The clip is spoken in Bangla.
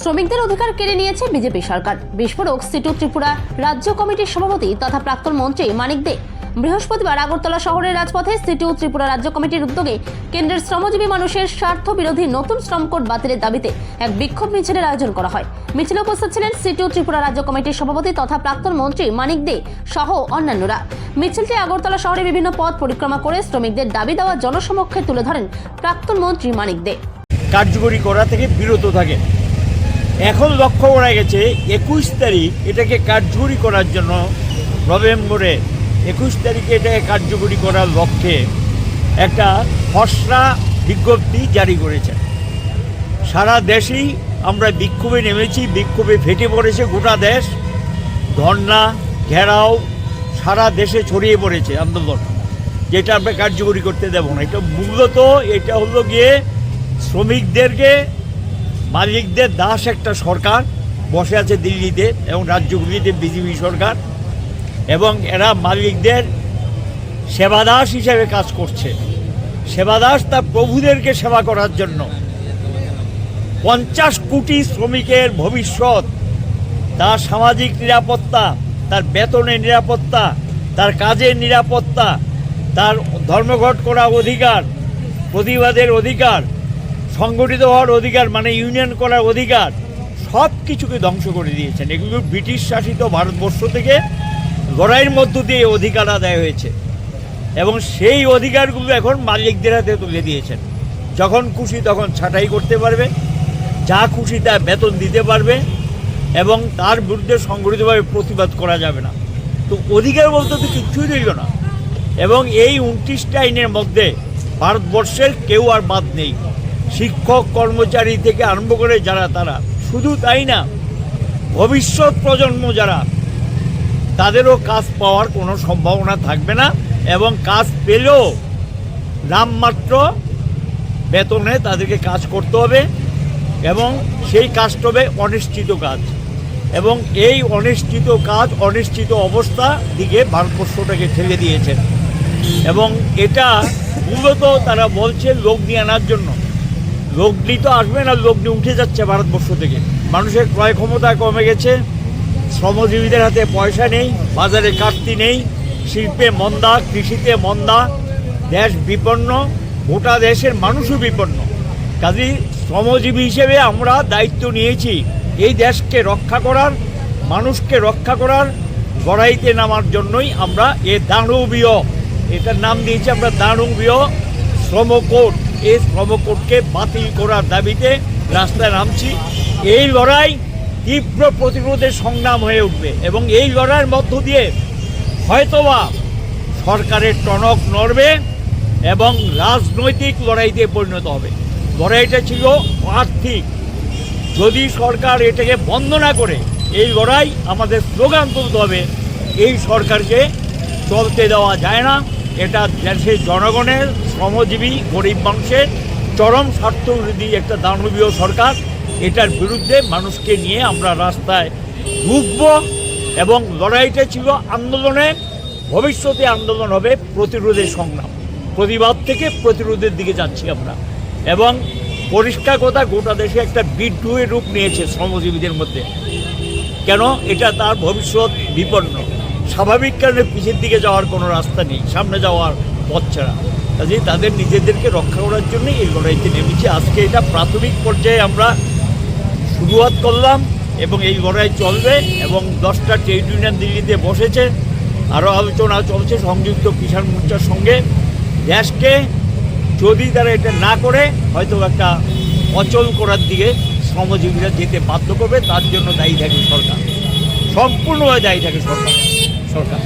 শ্রমিকদের অধিকার কেড়ে নিয়েছে বিজেপি সরকার। বিস্ফোরক সিটু ত্রিপুরা রাজ্য কমিটির সভাপতি তথা প্রাক্তন মন্ত্রী মানিক দে। বৃহস্পতিবার আগরতলা শহরের রাজপথে সিটু ত্রিপুরা রাজ্য কমিটির উদ্যোগে কেন্দ্রের শ্রমজীবী মানুষের স্বার্থ বিরোধী নতুন শ্রম কোড বাতিলের দাবিতে এক বিক্ষোভ মিছিলের আয়োজন করা হয়। মিছিলে উপস্থিত ছিলেন সিটু ত্রিপুরা রাজ্য কমিটির সভাপতি তথা প্রাক্তন মন্ত্রী মানিক দে সহ অন্যান্যরা। মিছিলটি আগরতলা শহরে বিভিন্ন পথ পরিক্রমা করে শ্রমিকদের দাবি দেওয়া জনসমক্ষে তুলে ধরেন প্রাক্তন মন্ত্রী মানিক দে। কার্যকরী করা থেকে বিরত থাকে এখন লক্ষ্য করা গেছে, একুশ তারিখ এটাকে কার্যকরী করার জন্য নভেম্বরে, একুশ তারিখে এটাকে কার্যকরী করার লক্ষ্যে একটা খসড়া বিজ্ঞপ্তি জারি করেছে। সারা দেশেই আমরা বিক্ষোভে নেমেছি, বিক্ষোভে ফেটে পড়েছে গোটা দেশ। ধর্না, ঘেরাও সারা দেশে ছড়িয়ে পড়েছে আন্দোলন, যেটা আমরা কার্যকরী করতে দেব না। এটা মূলত এটা হলো গিয়ে শ্রমিকদেরকে মালিকদের দাস একটা সরকার বসে আছে দিল্লিতে এবং রাজ্যগুলিতে বিজেপি সরকার। এবং এরা মালিকদের সেবাদাস হিসেবে কাজ করছে। সেবাদাস তার প্রভুদেরকে সেবা করার জন্য। পঞ্চাশ কোটি শ্রমিকের ভবিষ্যৎ, তার সামাজিক নিরাপত্তা, তার বেতনের নিরাপত্তা, তার কাজের নিরাপত্তা, তার ধর্মঘট করার অধিকার, প্রতিবাদের অধিকার সংগঠিত হওয়ার অধিকার মানে ইউনিয়ন করার অধিকার, সব কিছুকে ধ্বংস করে দিয়েছেন। এগুলো ব্রিটিশ শাসিত ভারতবর্ষ থেকে লড়াইয়ের মধ্য দিয়ে অধিকার আদায় হয়েছে। এবং সেই অধিকারগুলো এখন মালিকদের হাতে তুলে দিয়েছেন। যখন খুশি তখন ছাঁটাই করতে পারবে, যা খুশি তা বেতন দিতে পারবে, এবং তার বিরুদ্ধে সংগঠিতভাবে প্রতিবাদ করা যাবে না। তো অধিকার বলতে তো কিচ্ছুই রইল না। এবং এই উনত্রিশটা আইনের মধ্যে ভারতবর্ষের কেউ আর বাদ নেই। শিক্ষক কর্মচারী থেকে আরম্ভ করে যারা তারা, শুধু তাই না, ভবিষ্যৎ প্রজন্ম যারা, তাদেরও কাজ পাওয়ার কোনো সম্ভাবনা থাকবে না এবং কাজ পেলেও নামমাত্র বেতনে তাদেরকে কাজ করতে হবে এবং সেই কাজটা হবে অনিশ্চিত কাজ এবং এই অনিশ্চিত কাজ, অনিশ্চিত অবস্থা দিকে ভারতবর্ষটাকে ঠেলে দিয়েছেন এবং এটা মূলত তারা বলছে লোক নিয়ে আনার জন্য। লোকনি তো আসবে না লোকনি উঠে যাচ্ছে ভারতবর্ষ থেকে। মানুষের ক্রয় ক্ষমতা কমে গেছে, শ্রমজীবীদের হাতে পয়সা নেই, বাজারে কাটতি নেই, শিল্পে মন্দা, কৃষিতে মন্দা, দেশ বিপন্ন, গোটা দেশের মানুষও বিপন্ন। কাজী শ্রমজীবী হিসেবে আমরা দায়িত্ব নিয়েছি, এই দেশকে রক্ষা করার, মানুষকে রক্ষা করার লড়াইতে নামার জন্যই আমরা এ দানবীয়, এটার নাম দিয়েছি আমরা দানবীয় শ্রমকোট। এই শ্রমকোটকে বাতিল করার দাবিতে রাস্তায় নামছি। এই লড়াই তীব্র প্রতিরোধের সংগ্রাম হয়ে উঠবে এবং এই লড়াইয়ের মধ্য দিয়ে হয়তোবা সরকারের টনক নড়বে এবং রাজনৈতিক লড়াইতে পরিণত হবে। লড়াইটা ছিল আর্থিক। যদি সরকার এটাকে বন্ধ না করে, এই লড়াই আমাদের স্লোগান তুলতে হবে। এই সরকারকে চলতে দেওয়া যায় না। এটা দেশের জনগণের শ্রমজীবী গরিব মানুষের চরম স্বার্থবিরোধী একটা দানবীয় সরকার, এটার বিরুদ্ধে মানুষকে নিয়ে আমরা রাস্তায় ঢুকব এবং লড়াইটা ছিল আন্দোলনে, ভবিষ্যতে আন্দোলন হবে প্রতিরোধের সংগ্রাম। প্রতিবাদ থেকে প্রতিরোধের দিকে যাচ্ছি আমরা। এবং পরিষ্কার কথা, গোটা দেশে একটা বিদ্রোহের রূপ নিয়েছে শ্রমজীবীদের মধ্যে। কেন? এটা তার ভবিষ্যৎ বিপন্ন। স্বাভাবিক কারণে পিছের দিকে যাওয়ার কোনো রাস্তা নেই, সামনে যাওয়ার পথ ছাড়া। কাজেই তাদের নিজেদেরকে রক্ষা করার জন্য এই লড়াইতে নেমেছি। আজকে এটা প্রাথমিক পর্যায়ে আমরা শুরুয়াত করলাম এবং এই লড়াই চলবে এবং দশটা ট্রেড ইউনিয়ন দিল্লিতে বসেছে। আরও আলোচনা চলছে সংযুক্ত কিষাণ মোর্চার সঙ্গে। দেশকে যদি তারা এটা না করে, হয়তো একটা অচল করার দিকে শ্রমজীবীরা যেতে বাধ্য করবে, তার জন্য দায়ী থাকে সরকার। সম্পূর্ণভাবে দায়ী থাকে সরকার। সরকার।